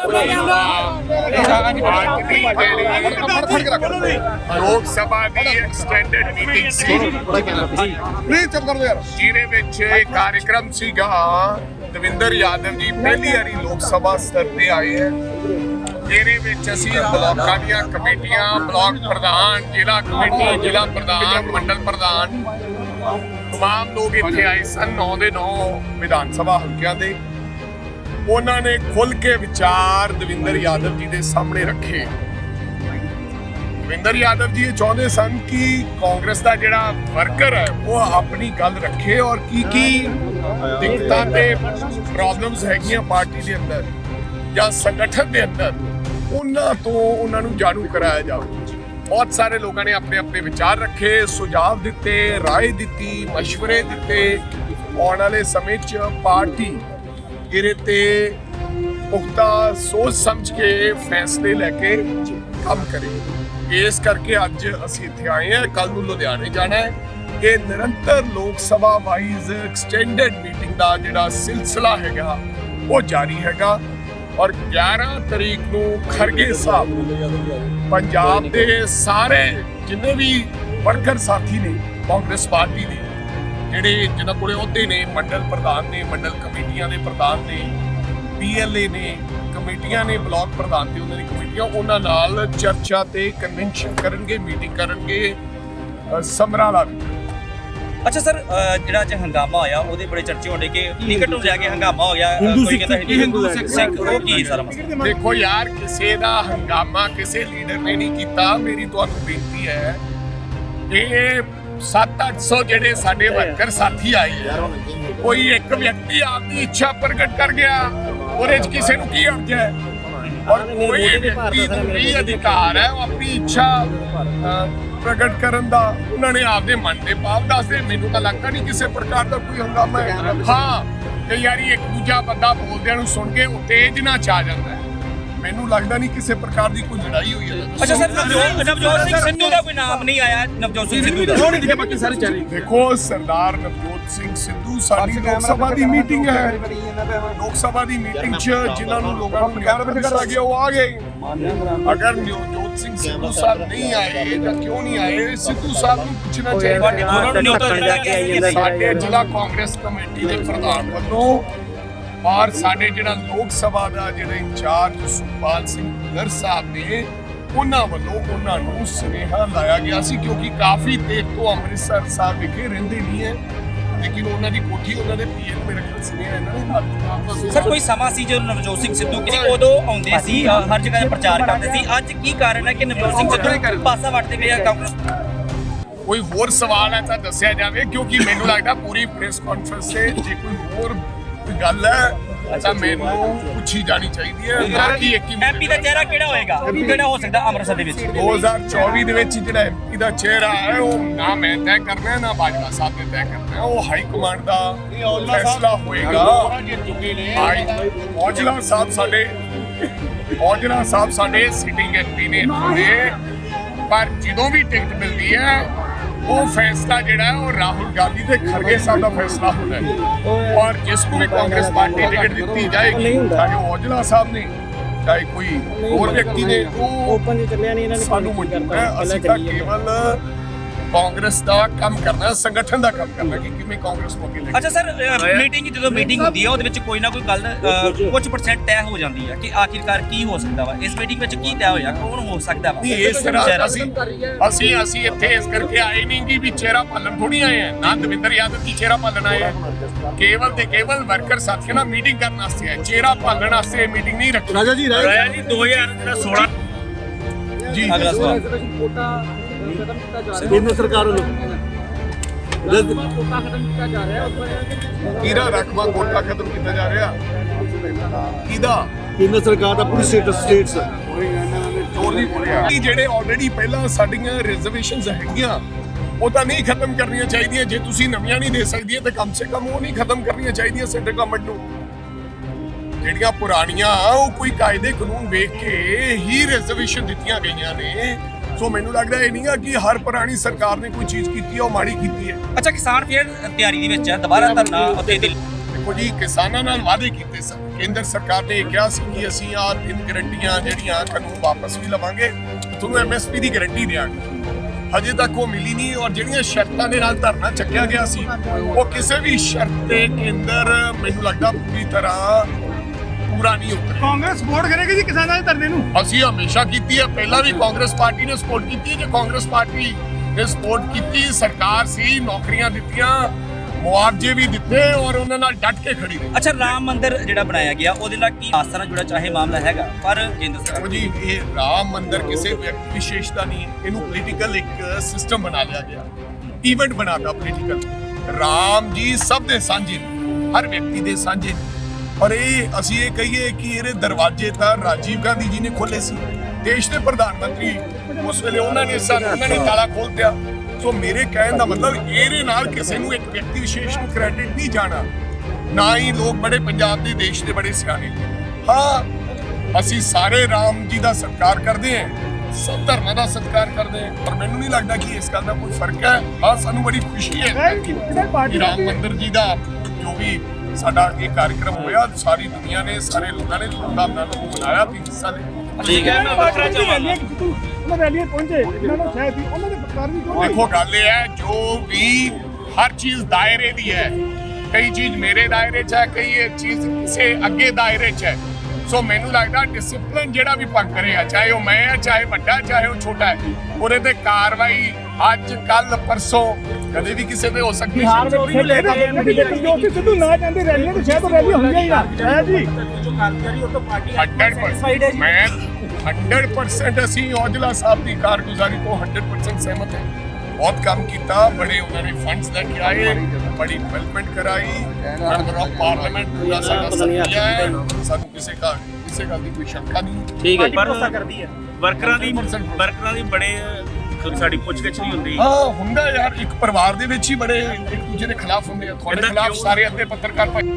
ਅੱਜ ਲੋਕ ਸਭਾ ਦੀ extended meeting ਸੀ ਪਲੀਜ਼ ਚੁੱਪ ਕਰ ਯਾਰ ਜਿਹਦੇ ਵਿੱਚ ਕਾਰਜਕ੍ਰਮ ਸੀਗਾ ਦਵਿੰਦਰ ਯਾਦਵ ਜੀ ਪਹਿਲੀ ਵਾਰੀ ਲੋਕ ਸਭਾ ਸਤਰ ਤੇ ਆਏ ਹੈ ਜਿਹਦੇ ਵਿੱਚ ਅਸੀਂ ਬਲਾਕਾਂ ਦੀਆਂ ਕਮੇਟੀਆਂ ਬਲਾਕ ਪ੍ਰਧਾਨ ਜ਼ਿਲ੍ਹਾ ਕਮੇਟੀ ਜ਼ਿਲ੍ਹਾ ਪ੍ਰਧਾਨ ਮੰਡਲ ਪ੍ਰਧਾਨ ਤਮਾਮ ਲੋਕ ਇੱਥੇ ਆਏ ਸਨ 9 ਦੇ 9 ਵਿਧਾਨ ਸਭਾ ਹਲਕਿਆਂ ਦੇ ਉਹਨਾਂ ਨੇ ਖੁੱਲ ਕੇ ਵਿਚਾਰ ਦਵਿੰਦਰ ਯਾਦਵ ਜੀ ਦੇ ਸਾਹਮਣੇ ਰੱਖੇ। ਦਵਿੰਦਰ ਯਾਦਵ ਜੀ ਚਾਹੁੰਦੇ ਸਨ ਕਿ ਕਾਂਗਰਸ ਦਾ ਜਿਹੜਾ ਵਰਕਰ ਹੈ, ਉਹ ਆਪਣੀ ਗੱਲ ਰੱਖੇ ਔਰ ਕੀ ਕੀ ਦਿੱਕਤਾਂ ਤੇ ਪ੍ਰੋਬਲਮਸ ਹੈਗੀਆਂ ਪਾਰਟੀ ਦੇ ਅੰਦਰ ਜਾਂ ਸੰਗਠਨ ਦੇ ਅੰਦਰ, ਉਹਨਾਂ ਤੋਂ ਉਹਨਾਂ ਨੂੰ ਜਾਣੂ ਕਰਾਇਆ ਜਾਵੇ। ਬਹੁਤ ਸਾਰੇ ਲੋਕਾਂ ਨੇ ਆਪਣੇ ਆਪਣੇ ਵਿਚਾਰ ਰੱਖੇ, ਸੁਝਾਅ ਦਿੱਤੇ رائے ਦਿੱਤੀ مشورے ਦਿੱਤੇ। ਆਉਣ ਵਾਲੇ ਸਮੇਂ 'ਚ ਪਾਰਟੀ ਇਹਦੇ ਤੇ ਪੁਖਤਾ ਸੋਚ ਸਮਝ ਕੇ ਫੈਸਲੇ ਲੈ ਕੇ ਕੰਮ ਕਰੇ। ਇਸ ਕਰਕੇ ਅੱਜ ਅਸੀਂ ਇੱਥੇ ਆਏ ਹਾਂ। ਕੱਲ ਨੂੰ ਲੁਧਿਆਣੇ ਜਾਣਾ ਹੈ। ਇਹ ਨਿਰੰਤਰ Lok Sabha wise extended meeting ਦਾ ਜਿਹੜਾ ਸਿਲਸਿਲਾ ਹੈਗਾ, ਉਹ ਜਾਰੀ ਹੈਗਾ। ਔਰ 11 ਤਰੀਕ ਨੂੰ ਖਰਗੇ ਸਾਹਿਬ, ਪੰਜਾਬ ਦੇ ਸਾਰੇ ਜਿੰਨੇ ਵੀ ਵਰਕਰ ਸਾਥੀ ਨੇ, ਕਾਂਗਰਸ ਪਾਰਟੀ ਦੇ ਜਿਹੜੇ ਜਿਨ੍ਹਾਂ ਕੋਲੇ ਅਹੁਦੇ ਨੇ ਮੰਡਲ ਪ੍ਰਧਾਨ ਨੇ ਮੰਡਲ ਕਮੇਟੀਆਂ ਦੇ ਪ੍ਰਧਾਨ ਨੇ ਪੀਐਲਏ ਨੇ ਕਮੇਟੀਆਂ ਨੇ ਬਲਾਕ ਪ੍ਰਧਾਨ ਤੇ ਉਹਨਾਂ ਦੀ ਕਮੇਟੀਆਂ ਉਹਨਾਂ ਨਾਲ ਚਰਚਾ ਤੇ ਕਨਵੈਨਸ਼ਨ ਕਰਨਗੇ ਮੀਟਿੰਗ ਕਰਨਗੇ ਅ, ਸਮਰਾਲਾ ਵੀ ਅੱਛਾ ਸਰ ਜਿਹੜਾ ਅੱਜ ਹੰਗਾਮਾ ਹੋਇਆ ਉਹਦੇ ਬੜੇ ਚਰਚੇ ਹੋਣੇ ਕਿ ਟਿਕਟ ਨੂੰ ਜਾ ਕੇ ਹੰਗਾਮਾ ਹੋ ਗਿਆ ਕੋਈ ਕਹਿੰਦਾ ਕੀ ਹਿੰਦੂ ਸਿੱਖ ਸਿੱਖ ਉਹ ਕੀ ਸਾਰਾ? ਮਸਲਾ ਦੇਖੋ ਯਾਰ ਕਿਸੇ ਦਾ ਹੰਗਾਮਾ ਕਿਸੇ ਲੀਡਰ ਨੇ ਨਹੀਂ ਕੀਤਾ। ਮੇਰੀ ਤੁਹਾਨੂੰ ਬੇਨਤੀ ਹੈ ਇਹ 7-800 ਜਿਹੜੇ ਸਾਡੇ ਵਰਕਰ ਸਾਥੀ ਆਏ। ਕੋਈ ਇੱਕ ਵਿਅਕਤੀ ਆਪਦੀ ਇੱਛਾ ਪ੍ਰਗਟ ਕਰ ਗਿਆ ਉਹਦੇ 'ਚ ਕਿਸੇ ਨੂੰ ਕੀ ਅਰਜ਼ ਹੈ? ਔਰ ਕੋਈ ਵਿਅਕਤੀ ਨੂੰ ਵੀ ਅਧਿਕਾਰ ਹੈ ਉਹ ਆਪਣੀ ਇੱਛਾ ਪ੍ਰਗਟ ਕਰਨ ਦਾ ਉਹਨਾਂ ਨੇ ਆਪਦੇ ਮਨ ਦੇ ਭਾਵ ਦੱਸਦੇ। ਮੈਨੂੰ ਤਾਂ ਲੱਗਦਾ ਨਹੀਂ ਕਿਸੇ ਪ੍ਰਕਾਰ ਦਾ ਕੋਈ ਹੰਗਾਮਾ ਹੈ। ਹਾਂ ਕਈ ਵਾਰੀ ਇੱਕ ਦੂਜਾ ਬੰਦਾ ਬੋਲਦਿਆਂ ਨੂੰ ਸੁਣ ਕੇ ਉਤੇਜਨਾ ਚ ਆ ਜਾਂਦਾ ਹੈ। ਮੈਨੂੰ ਲੱਗਦਾ ਨਹੀਂ ਕਿਸੇ ਪ੍ਰਕਾਰ ਦੀ ਕੋਈ ਲੜਾਈ ਹੋਈ ਹੈ ਅੱਛਾ ਸਰ ਨਵਜੋਤ ਸਿੰਘ ਸਿੱਧੂ ਦਾ ਕੋਈ ਨਾਮ ਨਹੀਂ ਆਇਆ ਨਵਜੋਤ ਸਿੰਘ ਸਿੱਧੂ ਦਾ। ਕਿਉਂ ਨਹੀਂ ਦਿਖੇ ਬਾਕੀ ਸਾਰੇ ਚਾਰੇ ਦੇਖੋ ਸਰਦਾਰ ਨਵਜੋਤ ਸਿੰਘ ਸਿੱਧੂ ਸਾਡੀ ਲੋਕ ਸਭਾ ਦੀ ਮੀਟਿੰਗ ਹੈ। ਲੋਕ ਸਭਾ ਦੀ ਮੀਟਿੰਗ 'ਚ ਜਿਨ੍ਹਾਂ ਨੂੰ ਲੋਕਾਂ ਨੂੰ ਕੈਮਰਾ ਦਿੱਤਾ ਗਿਆ ਉਹ ਆ ਗਏ। ਅਗਰ ਨਵਜੋਤ ਸਿੰਘ ਸਿੱਧੂ ਸਾਹਿਬ ਨਹੀਂ ਆਏ ਜਾਂ ਕਿਉਂ ਨਹੀਂ ਆਏ ਸਿੱਧੂ ਸਾਹਿਬ ਨੂੰ ਪੁੱਛਣਾ ਚਾਹੀਦਾ ਉਹਨਾਂ ਨੂੰ ਨਿਯੁਕਤ ਢੱਕਣ ਜਾ ਕੇ ਆਈ ਜਾਂਦਾ ਸਾਡੇ ਜ਼ਿਲ੍ਹਾ ਕਾਂਗਰਸ ਕਮੇਟੀ ਦੇ ਪ੍ਰਧਾਨ ਵੱਲੋਂ ਔਰ ਸਾਡੇ ਜਿਹੜਾ ਲੋਕ ਸਭਾ ਦਾ ਜਿਹੜਾ ਇੰਚਾਰਜ ਸੁਖਪਾਲ ਸਿੰਘ ਭੁੱਲਰ ਸਾਹਿਬ ਨੇ ਉਹਨਾਂ ਵੱਲੋਂ ਉਹਨਾਂ ਨੂੰ ਸੁਨੇਹਾ ਲਾਇਆ ਗਿਆ ਸੀ ਕਿਉਂਕਿ ਕਾਫੀ ਦੇਰ ਤੋਂ ਅੰਮ੍ਰਿਤਸਰ ਸਾਹਿਬ ਵਿਖੇ ਰਹਿੰਦੇ ਨਹੀਂ ਹੈ। ਲੇਕਿਨ ਉਹਨਾਂ ਦੀ ਕੋਠੀ ਉਹਨਾਂ ਦੇ ਪੀਐਮ ਮੇਰੇ ਖਿਆਲ ਸੁਨੇਹਾ ਇਹਨਾਂ ਨੇ ਨਾਲ ਸਰ ਕੋਈ ਸਮਾਂ ਸੀ ਜਦੋਂ ਨਵਜੋਤ ਸਿੰਘ ਸਿੱਧੂ ਕਿ ਉਦੋਂ ਆਉਂਦੇ ਸੀ ਹਰ ਜਗ੍ਹਾ ਤੇ ਪ੍ਰਚਾਰ ਕਰਦੇ ਸੀ? ਅੱਜ ਕੀ ਕਾਰਨ ਹੈ ਕਿ ਨਵਜੋਤ ਸਿੰਘ ਸਿੱਧੂ ਪਾਸਾ ਵੱਟਦੇ ਪਏ ਆ ਕਾਂਗਰਸ? ਕੋਈ ਹੋਰ ਸਵਾਲ ਹੈ ਤਾਂ ਦੱਸਿਆ ਜਾਵੇ ਕਿਉਂਕਿ ਮੈਨੂੰ ਲੱਗਦਾ ਪੂਰੀ ਪ੍ਰੈਸ ਕਾਨਫਰੰਸ ਤੇ ਜੇ ਕੋਈ ਹੋਰ ਕੋਈ ਗੱਲ ਹੈ ਤਾਂ ਮੈਨੂੰ ਪੁੱਛੀ ਜਾਣੀ ਚਾਹੀਦੀ ਹੈ ਬਾਕੀ ਇੱਕ ਹੀ ਐਮਪੀ ਦਾ ਚਿਹਰਾ ਕਿਹੜਾ ਹੋਏਗਾ? ਕਿਹੜਾ ਹੋ ਸਕਦਾ ਅੰਮ੍ਰਿਤਸਰ ਦੇ ਵਿੱਚ? 2024 ਦੇ ਵਿੱਚ ਜਿਹੜਾ ਐਮਪੀ ਦਾ ਚਿਹਰਾ ਹੈ ਉਹ ਨਾ ਮੈਂ ਤੈਅ ਕਰਨਾ ਨਾ ਬਾਜਵਾ ਸਾਹਿਬ ਨੇ ਤੈਅ ਕਰਨਾ। ਉਹ ਹਾਈ ਕਮਾਂਡ ਦਾ ਫੈਸਲਾ ਹੋਏਗਾ। ਹਾਈ ਔਜਲਾ ਸਾਹਿਬ ਸਾਡੇ ਔਜਲਾ ਸਾਹਿਬ ਸਾਡੇ ਸਿਟਿੰਗ ਐਮਪੀ ਨੇ। ਪਰ ਜਦੋਂ ਵੀ ਟਿਕਟ ਮਿਲਦੀ ਹੈ ਉਹ ਫੈਸਲਾ ਜਿਹੜਾ ਉਹ ਰਾਹੁਲ ਗਾਂਧੀ ਤੇ ਖਰਗੇ ਸਾਹਿਬ ਦਾ ਫੈਸਲਾ ਹੁੰਦਾ ਹੈ। ਔਰ ਜਿਸ ਨੂੰ ਵੀ ਕਾਂਗਰਸ ਪਾਰਟੀ ਟਿਕਟ ਦਿੱਤੀ ਜਾਏਗੀ ਚਾਹੇ ਔਜਲਾ ਸਾਹਿਬ ਨੇ ਚਾਹੇ ਕੋਈ ਹੋਰ ਵਿਅਕਤੀ ਨੇ ਉਹ ਓਪਨ ਚੱਲਿਆ ਨਹੀਂ ਇਹਨਾਂ ਨੇ ਸਾਨੂੰ ਮਨਜ਼ੂਰ ਹੈ। ਅਸੀਂ ਤਾਂ ਕੇਵਲ ਕਾਂਗਰਸ ਦਾ ਕੰਮ ਕਰਨਾ ਸੰਗਠਨ ਦਾ ਕੰਮ ਕਰਨਾ ਕਿ ਕਿਵੇਂ ਕਾਂਗਰਸ ਨੂੰ ਅੱਗੇ ਲੈ ਕੇ ਅੱਛਾ ਸਰ ਮੀਟਿੰਗ ਜਦੋਂ ਮੀਟਿੰਗ ਹੁੰਦੀ ਹੈ ਉਹਦੇ ਵਿੱਚ ਕੋਈ ਨਾ ਕੋਈ ਗੱਲ ਕੁਝ ਪਰਸੈਂਟ ਤੈਅ ਹੋ ਜਾਂਦੀ ਹੈ ਕਿ ਆਖਿਰਕਾਰ ਕੀ ਹੋ ਸਕਦਾ ਵਾ ਇਸ ਮੀਟਿੰਗ ਵਿੱਚ ਕੀ ਤੈਅ ਹੋਇਆ ਕੌਣ ਹੋ ਸਕਦਾ ਵਾ? ਇਸ ਤਰ੍ਹਾਂ ਅਸੀਂ ਅਸੀਂ ਅਸੀਂ ਇੱਥੇ ਇਸ ਕਰਕੇ ਆਏ ਨਹੀਂ ਕਿ ਵੀ ਚਿਹਰਾ ਪਾਲਣ ਥੋੜੀ ਆਏ ਆ। ਨਾ ਦਵਿੰਦਰ ਯਾਦਵ ਦੀ ਚਿਹਰਾ ਪਾਲਣ ਆਏ ਆ। ਕੇਵਲ ਤੇ ਕੇਵਲ ਵਰਕਰ ਸਾਥੀਆਂ ਨਾਲ ਮੀਟਿੰਗ ਕਰਨ ਵਾਸਤੇ ਆਏ। ਚਿਹਰਾ ਪਾਲਣ ਵਾਸਤੇ ਮੀਟਿੰਗ ਨਹੀਂ ਰੱਖੀ। ਰਾਜਾ ਜੀ ਰਾਜਾ ਜੀ। 2016 ਜੀ ਅਗਲਾ ਸਵਾਲ। ਕੇਂਦਰ ਸਰਕਾਰ ਵੱਲੋਂ। ਕਿਹਦਾ ਰਕਬਾ ਕੋਟਾ ਖਤਮ ਕੀਤਾ ਜਾ ਰਿਹਾ? ਕਿਹਦਾ? ਕੇਂਦਰ ਸਰਕਾਰ ਦਾ ਪੂਰੀ ਸਟੇਟ ਸਟੇਟਸ ਨਹੀਂ ਬੋਲਿਆ ਜਿਹੜੇ ਆਲਰੇਡੀ ਪਹਿਲਾਂ ਸਾਡੀਆਂ ਰਿਜ਼ਰਵੇਸ਼ਨਸ ਹੈਗੀਆਂ ਉਹ ਤਾਂ ਨਹੀਂ ਖਤਮ ਕਰਨੀਆਂ ਚਾਹੀਦੀਆਂ। ਜੇ ਤੁਸੀਂ ਨਵੀਆਂ ਨਹੀਂ ਦੇ ਸਕਦੀਆਂ ਤਾਂ ਕਮ ਸੇ ਕਮ ਉਹ ਨਹੀਂ ਖਤਮ ਕਰਨੀਆਂ ਚਾਹੀਦੀਆਂ ਸੈਂਟਰ ਗਵਰਨਮੈਂਟ ਨੂੰ। ਜਿਹੜੀਆਂ ਪੁਰਾਣੀਆਂ ਉਹ ਕੋਈ ਕਾਇਦੇ ਕਾਨੂੰਨ ਵੇਖ ਕੇ ਹੀ ਰਿਜ਼ਰਵੇਸ਼ਨ ਦਿੱਤੀਆਂ ਗਈਆਂ ਨੇ। ਸੋ ਮੈਨੂੰ ਲੱਗਦਾ ਇਹ ਨਹੀਂ ਆ ਕਿ ਹਰ ਪੁਰਾਣੀ ਸਰਕਾਰ ਨੇ ਕੋਈ ਚੀਜ਼ ਕੀਤੀ ਹੈ ਉਹ ਮਾੜੀ ਕੀਤੀ ਹੈ। ਅੱਛਾ ਕਿਸਾਨ ਫੇਰ ਤਿਆਰੀ ਦੇ ਵਿੱਚ ਹੈ ਦੁਬਾਰਾ ਧਰਨਾ ਉੱਤੇ ਦਿੱਲੀ ਦੇਖੋ ਜੀ ਕਿਸਾਨਾਂ ਨਾਲ ਵਾਅਦੇ ਕੀਤੇ ਸਨ। ਕੇਂਦਰ ਸਰਕਾਰ ਨੇ ਕਿਹਾ ਸੀ ਕਿ ਅਸੀਂ ਆ ਤਿੰਨ ਗਰੰਟੀਆਂ ਜਿਹੜੀਆਂ ਕਾਨੂੰਨ ਵਾਪਸ ਵੀ ਲਵਾਂਗੇ ਤੁਹਾਨੂੰ ਐਮਐਸਪੀ ਦੀ ਗਾਰੰਟੀ ਦੇਵਾਂਗੇ ਹਜੇ ਤੱਕ ਉਹ ਮਿਲੀ ਨਹੀਂ ਔਰ ਜਿਹੜੀਆਂ ਸ਼ਰਤਾਂ ਦੇ ਨਾਲ ਧਰਨਾ ਚੱਕਿਆ ਗਿਆ ਸੀ ਉਹ ਕਿਸੇ ਵੀ ਸ਼ਰਤ ਤੇ ਕੇਂਦਰ ਮੈਨੂੰ ਲੱਗਦਾ ਪੂਰੀ ਤਰ੍ਹਾਂ ਪੂਰਾ ਨਹੀਂ ਉਤਰਿਆ ਕਾਂਗਰਸ ਸਪੋਰਟ ਕਰੇਗੀ ਜੀ ਕਿਸਾਨਾਂ ਦੇ ਧਰਨੇ ਨੂੰ? ਅਸੀਂ ਹਮੇਸ਼ਾ ਕੀਤੀ ਹੈ। ਪਹਿਲਾਂ ਵੀ ਕਾਂਗਰਸ ਪਾਰਟੀ ਨੇ ਸਪੋਰਟ ਕੀਤੀ ਹੈ। ਜੇ ਕਾਂਗਰਸ ਪਾਰਟੀ ਨੇ ਸਪੋਰਟ ਕੀਤੀ ਸਰਕਾਰ ਸੀ ਨੌਕਰੀਆਂ ਦਿੱਤੀਆਂ ਮੁਆਵਜ਼ੇ ਵੀ ਦਿੱਤੇ ਔਰ ਉਹਨਾਂ ਨਾਲ ਡਟ ਕੇ ਖੜੀ ਰਹੀ। ਅੱਛਾ ਰਾਮ ਮੰਦਿਰ ਜਿਹੜਾ ਬਣਾਇਆ ਗਿਆ ਉਹਦੇ ਨਾਲ ਕੀ ਆਸਥਾ ਨਾਲ ਜੁੜਾ ਚਾਹੇ ਮਾਮਲਾ ਹੈਗਾ ਪਰ ਕੇਂਦਰ ਸਰਕਾਰ ਜੀ ਇਹ ਰਾਮ ਮੰਦਿਰ ਕਿਸੇ ਵਿਅਕਤੀ ਵਿਸ਼ੇਸ਼ ਦਾ ਨਹੀਂ ਹੈ। ਇਹਨੂੰ ਪੋਲੀਟੀਕਲ ਇੱਕ ਸਿਸਟਮ ਬਣਾ ਲਿਆ ਗਿਆ। ਇਵੈਂਟ ਬਣਾਤਾ ਪੋਲੀਟੀਕਲ ਰਾਮ ਜੀ ਸਭ ਦੇ ਸਾਂਝੇ ਹਰ ਵਿਅਕਤੀ ਦੇ ਸਾਂਝੇ। ਔਰ ਇਹ ਅਸੀਂ ਇਹ ਕਹੀਏ ਕਿ ਇਹਦੇ ਦਰਵਾਜ਼ੇ ਤਾਂ ਰਾਜੀਵ ਗਾਂਧੀ ਜੀ ਨੇ ਖੋਲੇ ਸੀ। ਦੇਸ਼ ਦੇ ਪ੍ਰਧਾਨ ਮੰਤਰੀ ਉਸ ਵੇਲੇ ਉਹਨਾਂ ਨੇ ਸਾਨੂੰ ਉਹਨਾਂ ਨੇ ਤਾਲਾ ਖੋਲ ਦਿਆ ਸੋ ਮੇਰੇ ਕਹਿਣ ਦਾ ਮਤਲਬ ਇਹਦੇ ਨਾਲ ਕਿਸੇ ਨੂੰ ਇੱਕ ਵਿਅਕਤੀ ਵਿਸ਼ੇਸ਼ ਨੂੰ ਕ੍ਰੈਡਿਟ ਨਹੀਂ ਜਾਣਾ। ਨਾ ਹੀ ਲੋਕ ਬੜੇ ਪੰਜਾਬ ਦੇ ਦੇਸ਼ ਦੇ ਬੜੇ ਸਿਆਣੇ। ਹਾਂ ਅਸੀਂ ਸਾਰੇ ਰਾਮ ਜੀ ਦਾ ਸਤਿਕਾਰ ਕਰਦੇ ਹਾਂ। ਸਭ ਧਰਮਾਂ ਦਾ ਸਤਿਕਾਰ ਕਰਦੇ ਹਾਂ। ਪਰ ਮੈਨੂੰ ਨਹੀਂ ਲੱਗਦਾ ਕਿ ਇਸ ਗੱਲ ਦਾ ਕੋਈ ਫ਼ਰਕ ਹੈ। ਹਾਂ ਸਾਨੂੰ ਬੜੀ ਖੁਸ਼ੀ ਹੈ ਰਾਮ ਮੰਦਿਰ ਜੀ ਦਾ ਜੋ ਵੀ ਸਾਡਾ ਇਹ ਕਾਰਜਕ੍ਰਮ ਹੋਇਆ। ਸਾਰੀ ਦੁਨੀਆ ਨੇ ਸਾਰੇ ਲੋਕਾਂ ਨੇ ਧੂਮਧਾਮ ਨਾਲ ਮਨਾਇਆ ਤੇ ਹਿੱਸਾ ਲਿਆ। ਠੀਕ ਹੈ। ਮੈਂ ਵੱਖਰਾ ਰੈਲੀਆਂ ਚਾਹਾਂਗਾ। ਉਹਨਾਂ ਰੈਲੀਆਂ ਪਹੁੰਚੇ। ਇਹਨਾਂ ਨੂੰ ਸ਼ਾਇਦ ਹੀ ਉਹਨਾਂ ਦੇ ਵੀ ਦੇਖੋ ਗੱਲ ਇਹ ਹੈ ਜੋ ਵੀ ਹਰ ਚੀਜ਼ ਦਾਇਰੇ ਦੀ ਹੈ ਕਈ ਚੀਜ਼ ਮੇਰੇ ਦਾਇਰੇ 'ਚ ਹੈ ਕਈ ਇਹ ਚੀਜ਼ ਕਿਸੇ ਅੱਗੇ ਦਾਇਰੇ 'ਚ ਹੈ। ਸੋ ਮੈਨੂੰ ਲੱਗਦਾ ਡਿਸਪਲਿਨ ਜਿਹੜਾ ਵੀ ਭੰਗ ਕਰਿਆ ਚਾਹੇ ਉਹ ਮੈਂ ਹੈ ਚਾਹੇ ਵੱਡਾ ਚਾਹੇ ਉਹ ਛੋਟਾ ਹੈ ਉਹਦੇ ਤੇ ਕਾਰਵਾਈ ਅੱਜ ਕੱਲ ਪਰਸੋਂ ਕਦੇ ਵੀ ਕਿਸੇ ਤੇ ਹੋ ਸਕਦੀ ਹੈ ਉੱਥੇ ਲੈ ਕੇ ਜੋ ਕਿ ਸਿੱਧੂ ਨਾ ਜਾਂਦੇ ਰੈਲੀਆਂ ਤੇ ਸ਼ਾਇਦ ਉਹ ਰੈਲੀ ਹੁੰਦੀਆਂ ਹੀ ਨਾ ਸ਼ਾਇਦ ਜੀ। 100% ਮੈਂ 100% ਅਸੀਂ ਔਜਲਾ ਸਾਹਿਬ ਦੀ ਕਾਰਗੁਜ਼ਾਰੀ ਤੋਂ 100% ਸਹਿਮਤ ਹਾਂ। ਬਹੁਤ ਕੰਮ ਕੀਤਾ ਬੜੇ ਉਹਨਾਂ ਨੇ ਫੰਡਸ ਲੈ ਕੇ ਆਏ ਬੜੀ ਡਿਵੈਲਪਮੈਂਟ ਕਰਾਈ ਮੈਂਬਰ ਆਫ ਪਾਰਲੀਮੈਂਟ ਪੂਰਾ ਸਾਡਾ ਸਾਥੀਆ ਹੈ ਸਾਨੂੰ ਕਿਸੇ ਦਾ ਕਿਸੇ ਗੱਲ ਦੀ ਕੋਈ ਸ਼ੰਕਾ ਨਹੀਂ ਠੀਕ ਹੈ ਪਰ ਕਰਦੀ ਹੈ ਵਰਕਰਾਂ ਦੀ 100% ਵਰਕਰਾਂ ਦੀ ਬੜੇ ਸਾਡੀ ਪੁੱਛਗਿੱਛ ਨਹੀਂ ਹੁੰਦੀ ਹਾਂ ਹੁੰਦਾ ਯਾਰ ਇੱਕ ਪਰਿਵਾਰ ਦੇ ਵਿੱਚ ਹੀ ਬੜੇ ਇੱਕ ਦੂਜੇ ਦੇ ਖਿਲਾਫ ਹੁੰਦੇ ਆ ਤੁਹਾਡੇ ਖਿਲਾਫ? ਸਾਰੇ ਅੱਧੇ ਪੱਤਰਕਾਰ ਭਾਈ